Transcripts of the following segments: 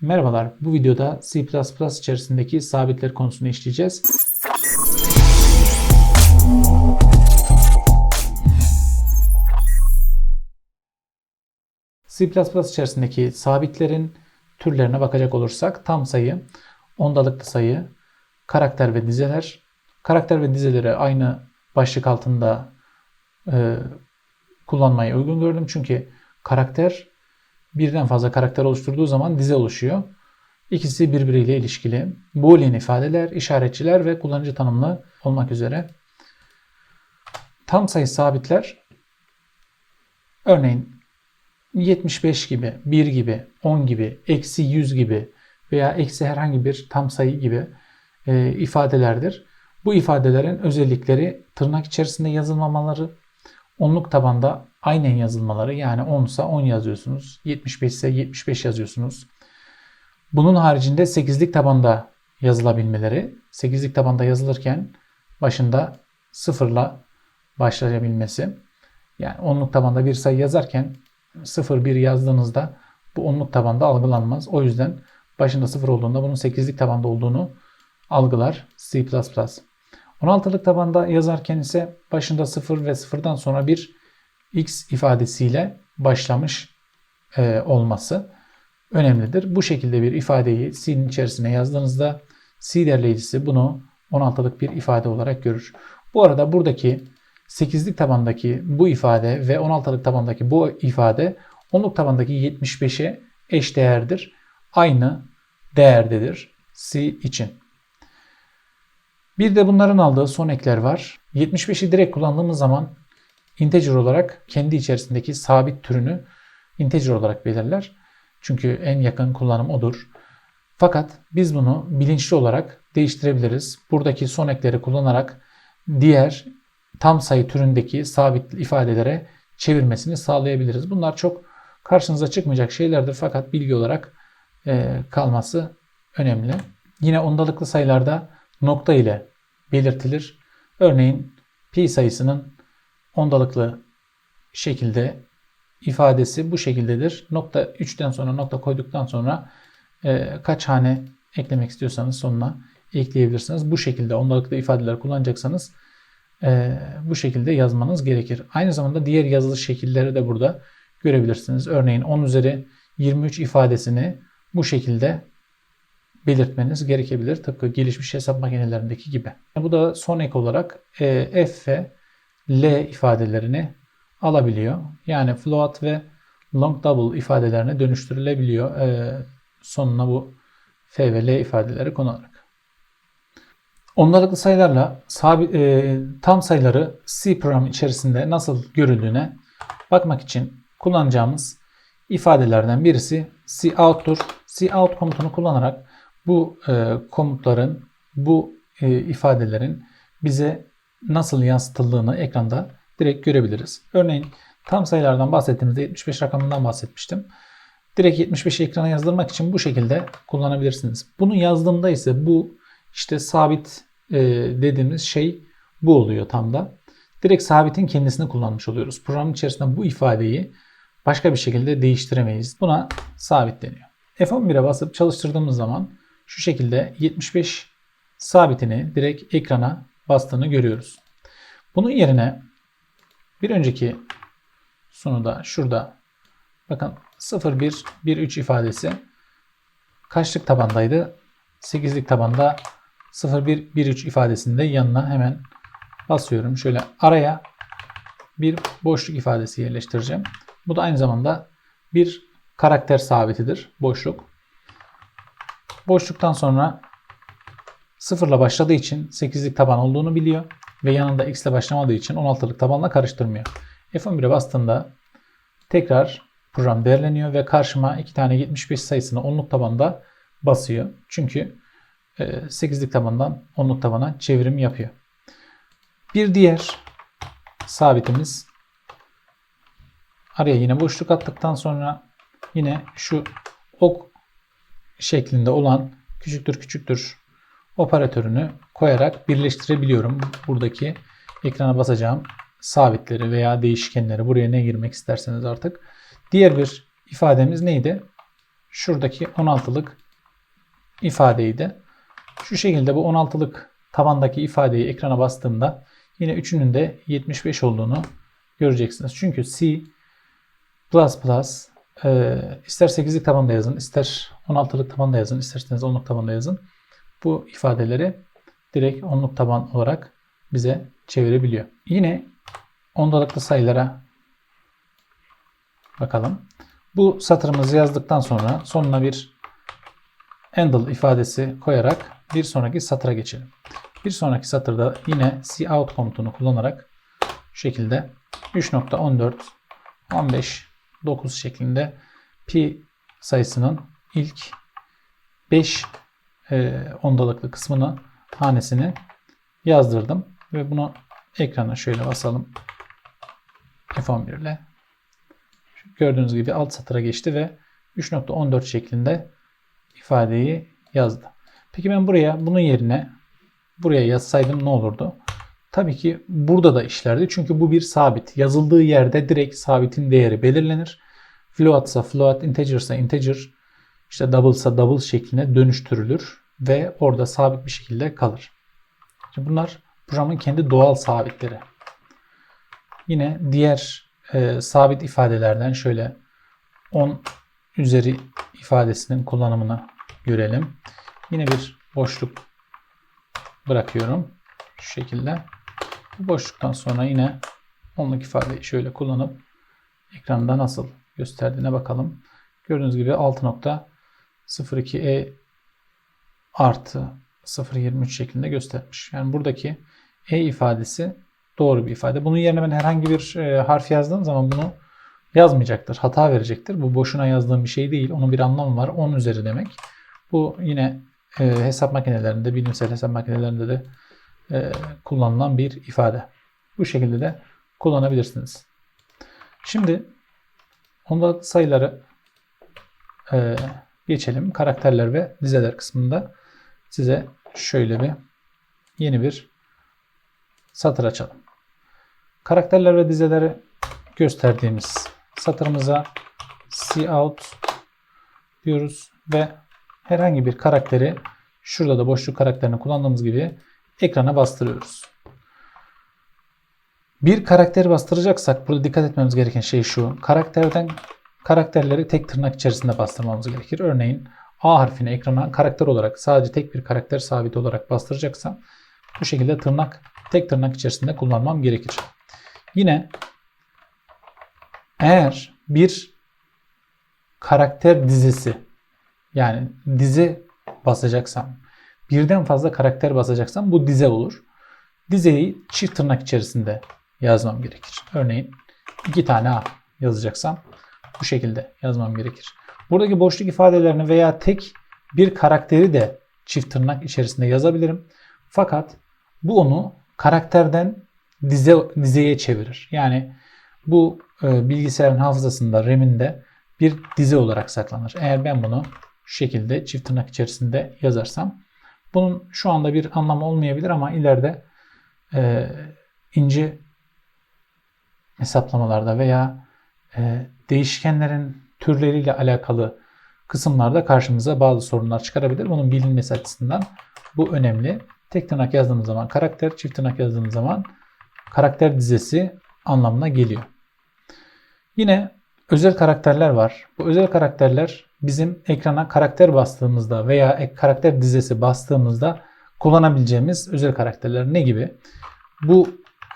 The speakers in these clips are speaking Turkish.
Merhabalar, bu videoda C++ içerisindeki sabitler konusunu işleyeceğiz. C++ içerisindeki sabitlerin türlerine bakacak olursak tam sayı, ondalıklı sayı, karakter ve dizeler. Karakter ve dizeleri aynı başlık altında e, kullanmayı uygun gördüm. Çünkü karakter birden fazla karakter oluşturduğu zaman dize oluşuyor. İkisi birbiriyle ilişkili. Boolean ifadeler, işaretçiler ve kullanıcı tanımlı olmak üzere. Tam sayı sabitler örneğin 75 gibi, 1 gibi, 10 gibi, eksi 100 gibi veya eksi herhangi bir tam sayı gibi e, ifadelerdir. Bu ifadelerin özellikleri tırnak içerisinde yazılmamaları, onluk tabanda aynen yazılmaları yani 10 ise 10 yazıyorsunuz, 75 ise 75 yazıyorsunuz. Bunun haricinde 8'lik tabanda yazılabilmeleri, 8'lik tabanda yazılırken başında sıfırla başlayabilmesi. Yani onluk tabanda bir sayı yazarken 0 1 yazdığınızda bu onluk tabanda algılanmaz. O yüzden başında 0 olduğunda bunun 8'lik tabanda olduğunu algılar C++. 16'lık tabanda yazarken ise başında 0 ve 0'dan sonra bir x ifadesiyle başlamış e, olması önemlidir. Bu şekilde bir ifadeyi C'nin içerisine yazdığınızda C derleyicisi bunu 16'lık bir ifade olarak görür. Bu arada buradaki 8'lik tabandaki bu ifade ve 16'lık tabandaki bu ifade 10'luk tabandaki 75'e eş değerdir. Aynı değerdedir C için. Bir de bunların aldığı son ekler var. 75'i direkt kullandığımız zaman integer olarak kendi içerisindeki sabit türünü integer olarak belirler. Çünkü en yakın kullanım odur. Fakat biz bunu bilinçli olarak değiştirebiliriz. Buradaki son ekleri kullanarak diğer tam sayı türündeki sabit ifadelere çevirmesini sağlayabiliriz. Bunlar çok karşınıza çıkmayacak şeylerdir fakat bilgi olarak e, kalması önemli. Yine ondalıklı sayılarda nokta ile belirtilir. Örneğin pi sayısının ondalıklı şekilde ifadesi bu şekildedir. Nokta 3'ten sonra nokta koyduktan sonra e, kaç hane eklemek istiyorsanız sonuna ekleyebilirsiniz. Bu şekilde ondalıklı ifadeler kullanacaksanız e, bu şekilde yazmanız gerekir. Aynı zamanda diğer yazılı şekilleri de burada görebilirsiniz. Örneğin 10 üzeri 23 ifadesini bu şekilde belirtmeniz gerekebilir. Tıpkı gelişmiş hesap makinelerindeki gibi. Bu da son ek olarak e, F ve L ifadelerini alabiliyor. Yani float ve long double ifadelerine dönüştürülebiliyor. E, sonuna bu F ve L ifadeleri konularak. Ondalıklı sayılarla sabit, e, tam sayıları C program içerisinde nasıl görüldüğüne bakmak için kullanacağımız ifadelerden birisi cout'tur. Cout komutunu kullanarak bu e, komutların, bu e, ifadelerin bize nasıl yansıtıldığını ekranda direkt görebiliriz. Örneğin tam sayılardan bahsettiğimizde 75 rakamından bahsetmiştim. Direkt 75'i ekrana yazdırmak için bu şekilde kullanabilirsiniz. Bunu yazdığımda ise bu işte sabit e, dediğimiz şey bu oluyor tam da. Direkt sabitin kendisini kullanmış oluyoruz. Programın içerisinde bu ifadeyi başka bir şekilde değiştiremeyiz. Buna sabit deniyor. F11'e basıp çalıştırdığımız zaman şu şekilde 75 sabitini direkt ekrana bastığını görüyoruz. Bunun yerine bir önceki sunuda şurada bakın 01 13 ifadesi kaçlık tabandaydı? 8'lik tabanda 01 13 ifadesinde yanına hemen basıyorum. Şöyle araya bir boşluk ifadesi yerleştireceğim. Bu da aynı zamanda bir karakter sabitidir. Boşluk. Boşluktan sonra sıfırla başladığı için 8'lik taban olduğunu biliyor ve yanında x ile başlamadığı için 16'lık tabanla karıştırmıyor. F11'e bastığımda tekrar program değerleniyor ve karşıma iki tane 75 sayısını onluk tabanda basıyor. Çünkü 8'lik tabandan onluk tabana çevrim yapıyor. Bir diğer sabitimiz araya yine boşluk attıktan sonra yine şu ok şeklinde olan küçüktür küçüktür operatörünü koyarak birleştirebiliyorum. Buradaki ekrana basacağım sabitleri veya değişkenleri buraya ne girmek isterseniz artık. Diğer bir ifademiz neydi? şuradaki 16'lık ifadeydi. Şu şekilde bu 16'lık tabandaki ifadeyi ekrana bastığımda yine üçünün de 75 olduğunu göreceksiniz. Çünkü C++ e, ister 8'lik tabanda yazın, ister 16'lık tabanda yazın, isterseniz 10'luk tabanda yazın. Bu ifadeleri direkt 10'luk taban olarak bize çevirebiliyor. Yine ondalıklı sayılara bakalım. Bu satırımızı yazdıktan sonra sonuna bir handle ifadesi koyarak bir sonraki satıra geçelim. Bir sonraki satırda yine cout komutunu kullanarak şu şekilde 3.14 15 9 şeklinde pi sayısının ilk 5 e, ondalıklı kısmını hanesini yazdırdım ve bunu ekrana şöyle basalım F11 ile gördüğünüz gibi alt satıra geçti ve 3.14 şeklinde ifadeyi yazdı. Peki ben buraya bunun yerine buraya yazsaydım ne olurdu? Tabii ki burada da işlerdi. Çünkü bu bir sabit. Yazıldığı yerde direkt sabitin değeri belirlenir. Floatsa float, integersa integer, işte double'sa double şekline dönüştürülür ve orada sabit bir şekilde kalır. Şimdi bunlar programın kendi doğal sabitleri. Yine diğer e, sabit ifadelerden şöyle 10 üzeri ifadesinin kullanımını görelim. Yine bir boşluk bırakıyorum. Şu şekilde. Bu boşluktan sonra yine onluk ifadeyi şöyle kullanıp ekranda nasıl gösterdiğine bakalım. Gördüğünüz gibi 6.02e artı 0.23 şeklinde göstermiş. Yani buradaki e ifadesi doğru bir ifade. Bunun yerine ben herhangi bir e, harf yazdığım zaman bunu yazmayacaktır. Hata verecektir. Bu boşuna yazdığım bir şey değil. Onun bir anlamı var. 10 üzeri demek. Bu yine e, hesap makinelerinde, bilimsel hesap makinelerinde de e, kullanılan bir ifade. Bu şekilde de kullanabilirsiniz. Şimdi onda sayıları e, geçelim. Karakterler ve dizeler kısmında size şöyle bir yeni bir satır açalım. Karakterler ve dizeleri gösterdiğimiz satırımıza cout diyoruz ve herhangi bir karakteri şurada da boşluk karakterini kullandığımız gibi ekrana bastırıyoruz. Bir karakteri bastıracaksak burada dikkat etmemiz gereken şey şu. Karakterden karakterleri tek tırnak içerisinde bastırmamız gerekir. Örneğin A harfini ekrana karakter olarak sadece tek bir karakter sabit olarak bastıracaksam bu şekilde tırnak tek tırnak içerisinde kullanmam gerekir. Yine eğer bir karakter dizisi yani dize basacaksam birden fazla karakter basacaksam bu dize olur. Dizeyi çift tırnak içerisinde yazmam gerekir. Örneğin iki tane A yazacaksam bu şekilde yazmam gerekir. Buradaki boşluk ifadelerini veya tek bir karakteri de çift tırnak içerisinde yazabilirim. Fakat bu onu karakterden dize dizeye çevirir. Yani bu e, bilgisayarın hafızasında RAM'inde bir dize olarak saklanır. Eğer ben bunu şu şekilde çift tırnak içerisinde yazarsam bunun şu anda bir anlamı olmayabilir ama ileride e, ince hesaplamalarda veya e, değişkenlerin türleriyle alakalı kısımlarda karşımıza bazı sorunlar çıkarabilir. Bunun bilinmesi açısından bu önemli. Tek tırnak yazdığımız zaman karakter, çift tırnak yazdığımız zaman karakter dizesi anlamına geliyor. Yine özel karakterler var. Bu özel karakterler bizim ekrana karakter bastığımızda veya karakter dizesi bastığımızda kullanabileceğimiz özel karakterler ne gibi? Bu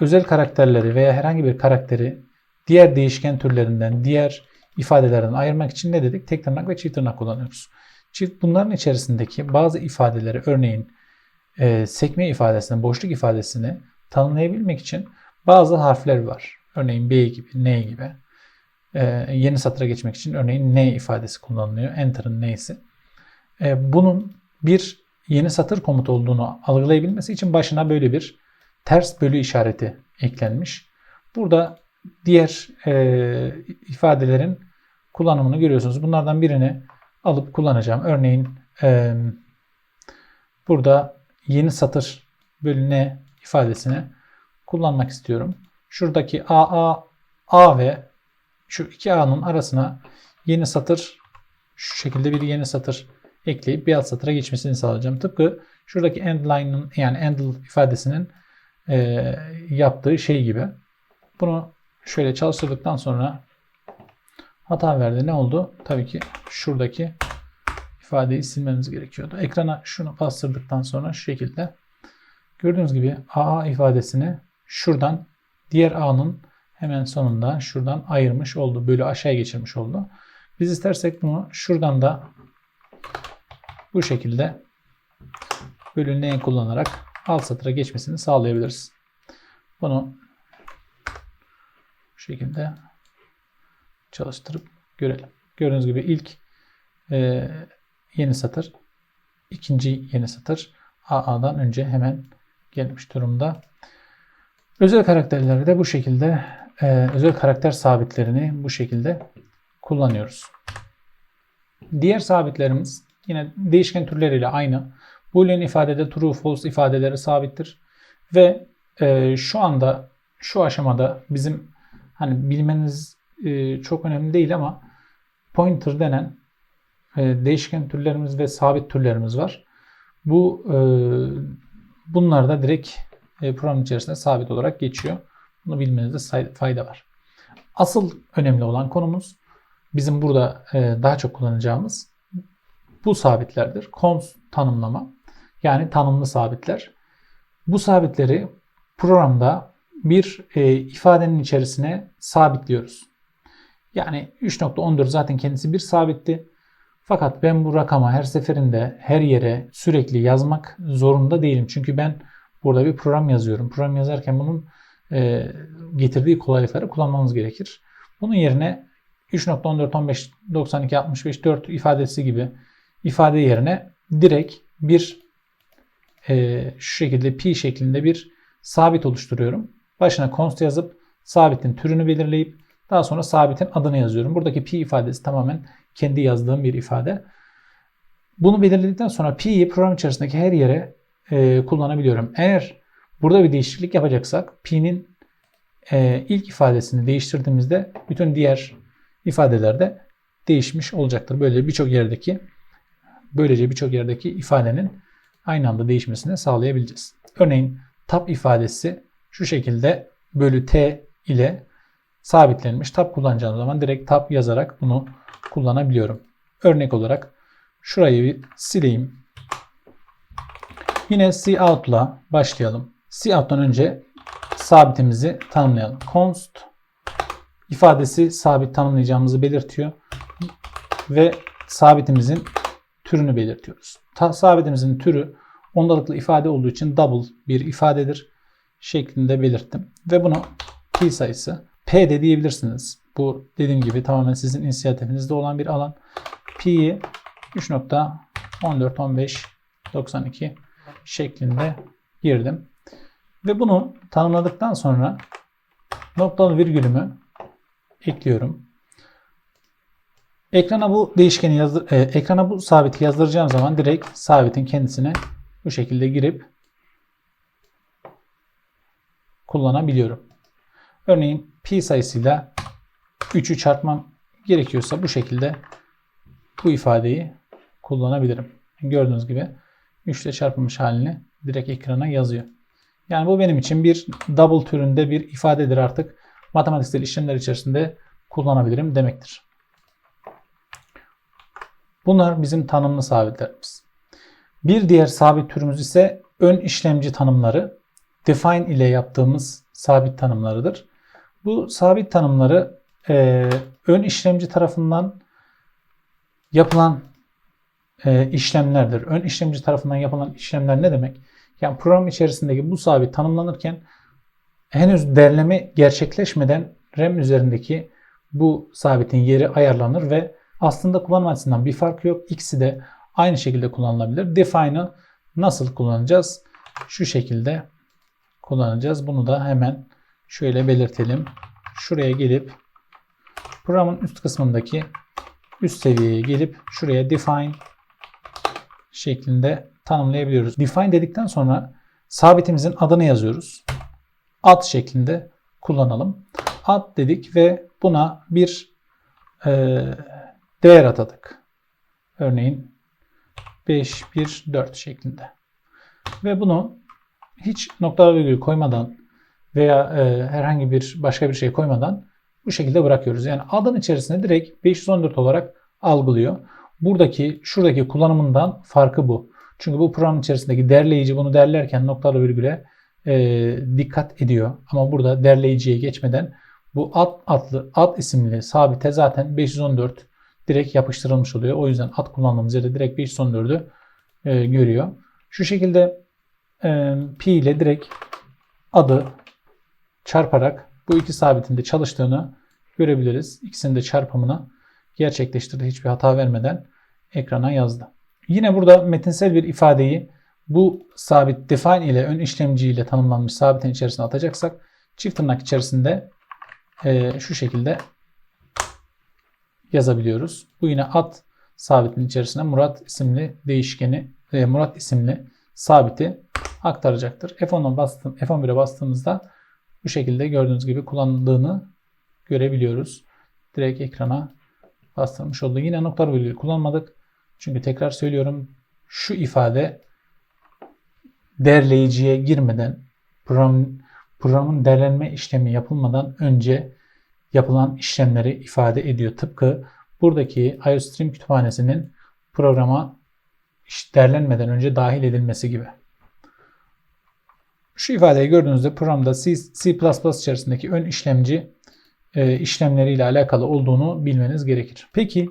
özel karakterleri veya herhangi bir karakteri diğer değişken türlerinden, diğer ifadelerden ayırmak için ne dedik? Tek tırnak ve çift tırnak kullanıyoruz. Çift bunların içerisindeki bazı ifadeleri örneğin e, sekme ifadesini, boşluk ifadesini tanımlayabilmek için bazı harfler var. Örneğin B gibi, N gibi. E, yeni satıra geçmek için örneğin N ifadesi kullanılıyor. Enter'ın N'si. E, bunun bir yeni satır komutu olduğunu algılayabilmesi için başına böyle bir ters bölü işareti eklenmiş. Burada diğer e, ifadelerin kullanımını görüyorsunuz. Bunlardan birini alıp kullanacağım. Örneğin e, burada yeni satır bölü N ifadesini kullanmak istiyorum. Şuradaki AA, A ve şu iki A'nın arasına yeni satır şu şekilde bir yeni satır ekleyip bir alt satıra geçmesini sağlayacağım. Tıpkı şuradaki end line'ın yani handle ifadesinin e, yaptığı şey gibi. Bunu şöyle çalıştırdıktan sonra hata verdi. Ne oldu? Tabii ki şuradaki ifadeyi silmemiz gerekiyordu. Ekrana şunu bastırdıktan sonra şu şekilde gördüğünüz gibi AA ifadesini şuradan diğer A'nın hemen sonunda şuradan ayırmış oldu. Böyle aşağıya geçirmiş oldu. Biz istersek bunu şuradan da bu şekilde bölünleyen kullanarak alt satıra geçmesini sağlayabiliriz. Bunu bu şekilde çalıştırıp görelim. Gördüğünüz gibi ilk e, yeni satır, ikinci yeni satır AA'dan önce hemen gelmiş durumda. Özel karakterleri de bu şekilde e, özel karakter sabitlerini bu şekilde kullanıyoruz. Diğer sabitlerimiz yine değişken türleriyle aynı. Boolean ifadede true false ifadeleri sabittir. Ve e, şu anda şu aşamada bizim hani bilmeniz e, çok önemli değil ama pointer denen e, değişken türlerimiz ve sabit türlerimiz var. Bu e, bunlar da direkt e, program içerisinde sabit olarak geçiyor. Bunu bilmenizde fayda var. Asıl önemli olan konumuz bizim burada e, daha çok kullanacağımız bu sabitlerdir. Cons tanımlama yani tanımlı sabitler. Bu sabitleri programda bir e, ifadenin içerisine sabitliyoruz. Yani 3.14 zaten kendisi bir sabitti. Fakat ben bu rakama her seferinde her yere sürekli yazmak zorunda değilim. Çünkü ben burada bir program yazıyorum. Program yazarken bunun e, getirdiği kolaylıkları kullanmamız gerekir. Bunun yerine 3.14, 15, 92, 65, 4 ifadesi gibi ifade yerine direkt bir e, şu şekilde pi şeklinde bir sabit oluşturuyorum. Başına const yazıp sabitin türünü belirleyip daha sonra sabitin adını yazıyorum. Buradaki pi ifadesi tamamen kendi yazdığım bir ifade. Bunu belirledikten sonra pi'yi program içerisindeki her yere e, kullanabiliyorum. Eğer burada bir değişiklik yapacaksak pi'nin e, ilk ifadesini değiştirdiğimizde bütün diğer ifadelerde değişmiş olacaktır. Böyle birçok yerdeki böylece birçok yerdeki ifadenin aynı anda değişmesini sağlayabileceğiz. Örneğin tab ifadesi şu şekilde bölü t ile sabitlenmiş. Tab kullanacağım zaman direkt tab yazarak bunu kullanabiliyorum. Örnek olarak şurayı bir sileyim. Yine cout'la başlayalım. Cout'tan önce sabitimizi tanımlayalım. Const ifadesi sabit tanımlayacağımızı belirtiyor. Ve sabitimizin türünü belirtiyoruz. Ta, sabitimizin türü ondalıklı ifade olduğu için double bir ifadedir şeklinde belirttim. Ve bunu pi sayısı p de diyebilirsiniz. Bu dediğim gibi tamamen sizin inisiyatifinizde olan bir alan. Pi'yi 3.141592 şeklinde girdim. Ve bunu tanımladıktan sonra noktalı virgülümü ekliyorum. Ekrana bu değişkeni yazdır, e, ekrana bu sabiti yazdıracağım zaman direkt sabitin kendisine bu şekilde girip kullanabiliyorum. Örneğin pi sayısıyla 3'ü çarpmam gerekiyorsa bu şekilde bu ifadeyi kullanabilirim. Gördüğünüz gibi 3 ile çarpılmış halini direkt ekrana yazıyor. Yani bu benim için bir double türünde bir ifadedir artık. Matematiksel işlemler içerisinde kullanabilirim demektir. Bunlar bizim tanımlı sabitlerimiz. Bir diğer sabit türümüz ise ön işlemci tanımları. Define ile yaptığımız sabit tanımlarıdır. Bu sabit tanımları e, ön işlemci tarafından yapılan e, işlemlerdir. Ön işlemci tarafından yapılan işlemler ne demek? Yani program içerisindeki bu sabit tanımlanırken henüz derleme gerçekleşmeden RAM üzerindeki bu sabitin yeri ayarlanır ve aslında kullanım açısından bir fark yok. İkisi de aynı şekilde kullanılabilir. Define'ı nasıl kullanacağız? Şu şekilde kullanacağız. Bunu da hemen şöyle belirtelim. Şuraya gelip programın üst kısmındaki üst seviyeye gelip şuraya define şeklinde tanımlayabiliyoruz. Define dedikten sonra sabitimizin adını yazıyoruz. Ad şeklinde kullanalım. Ad dedik ve buna bir e, değer atadık. Örneğin 5, 1, 4 şeklinde. Ve bunu hiç noktalar virgül koymadan veya e, herhangi bir başka bir şey koymadan bu şekilde bırakıyoruz. Yani adın içerisinde direkt 514 olarak algılıyor. Buradaki şuradaki kullanımından farkı bu. Çünkü bu programın içerisindeki derleyici bunu derlerken noktalı virgüle e, dikkat ediyor. Ama burada derleyiciye geçmeden bu ad adlı ad isimli sabite zaten 514 direkt yapıştırılmış oluyor. O yüzden ad kullandığımız yerde direkt 514'ü e, görüyor. Şu şekilde e, pi ile direkt adı çarparak bu iki sabitin de çalıştığını görebiliriz. İkisinin de çarpımını gerçekleştirdi. Hiçbir hata vermeden ekrana yazdı. Yine burada metinsel bir ifadeyi bu sabit define ile ön işlemci ile tanımlanmış sabitin içerisine atacaksak çift tırnak içerisinde e, şu şekilde yazabiliyoruz. Bu yine ad sabitin içerisine Murat isimli değişkeni e, Murat isimli sabiti aktaracaktır. F10'a bastım, F11'e bastığımızda bu şekilde gördüğünüz gibi kullanıldığını görebiliyoruz. Direkt ekrana bastırmış oldu. Yine nokta virgül kullanmadık. Çünkü tekrar söylüyorum şu ifade derleyiciye girmeden program, programın derlenme işlemi yapılmadan önce yapılan işlemleri ifade ediyor. Tıpkı buradaki IOStream kütüphanesinin programa derlenmeden önce dahil edilmesi gibi. Şu ifadeyi gördüğünüzde programda C, içerisindeki ön işlemci e, işlemleriyle alakalı olduğunu bilmeniz gerekir. Peki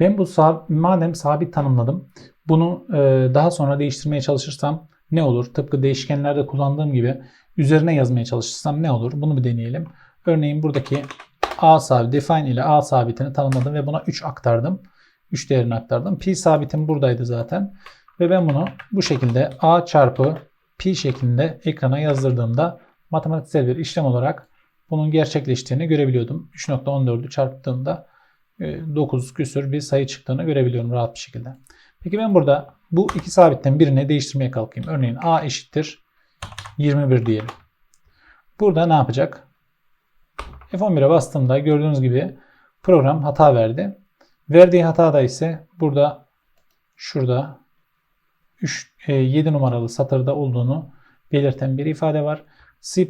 ben bu madem sabit tanımladım bunu e, daha sonra değiştirmeye çalışırsam ne olur? Tıpkı değişkenlerde kullandığım gibi üzerine yazmaya çalışırsam ne olur? Bunu bir deneyelim. Örneğin buradaki a sabit define ile a sabitini tanımladım ve buna 3 aktardım. 3 değerini aktardım. Pi sabitim buradaydı zaten. Ve ben bunu bu şekilde a çarpı pi şeklinde ekrana yazdırdığımda matematiksel bir işlem olarak bunun gerçekleştiğini görebiliyordum. 3.14'ü çarptığımda 9 küsür bir sayı çıktığını görebiliyorum rahat bir şekilde. Peki ben burada bu iki sabitten birini değiştirmeye kalkayım. Örneğin a eşittir 21 diyelim. Burada ne yapacak? F11'e bastığımda gördüğünüz gibi program hata verdi. Verdiği hatada ise burada şurada 3, 7 numaralı satırda olduğunu belirten bir ifade var. C++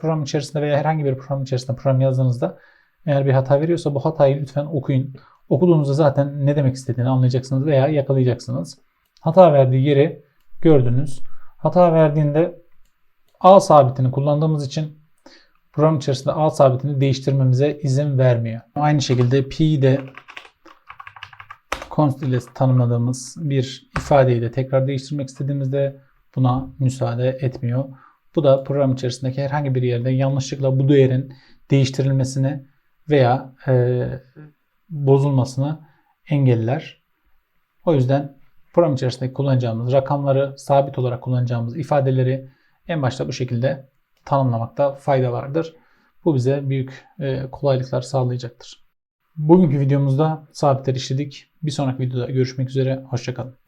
program içerisinde veya herhangi bir program içerisinde program yazdığınızda eğer bir hata veriyorsa bu hatayı lütfen okuyun. Okuduğunuzda zaten ne demek istediğini anlayacaksınız veya yakalayacaksınız. Hata verdiği yeri gördünüz. Hata verdiğinde A sabitini kullandığımız için program içerisinde A sabitini değiştirmemize izin vermiyor. Aynı şekilde P'yi de const ile tanımladığımız bir ifadeyi de tekrar değiştirmek istediğimizde buna müsaade etmiyor. Bu da program içerisindeki herhangi bir yerde yanlışlıkla bu değerin değiştirilmesini veya e, bozulmasını engeller. O yüzden program içerisinde kullanacağımız rakamları sabit olarak kullanacağımız ifadeleri en başta bu şekilde tanımlamakta fayda vardır. Bu bize büyük e, kolaylıklar sağlayacaktır. Bugünkü videomuzda sabitleri işledik. Bir sonraki videoda görüşmek üzere. Hoşçakalın.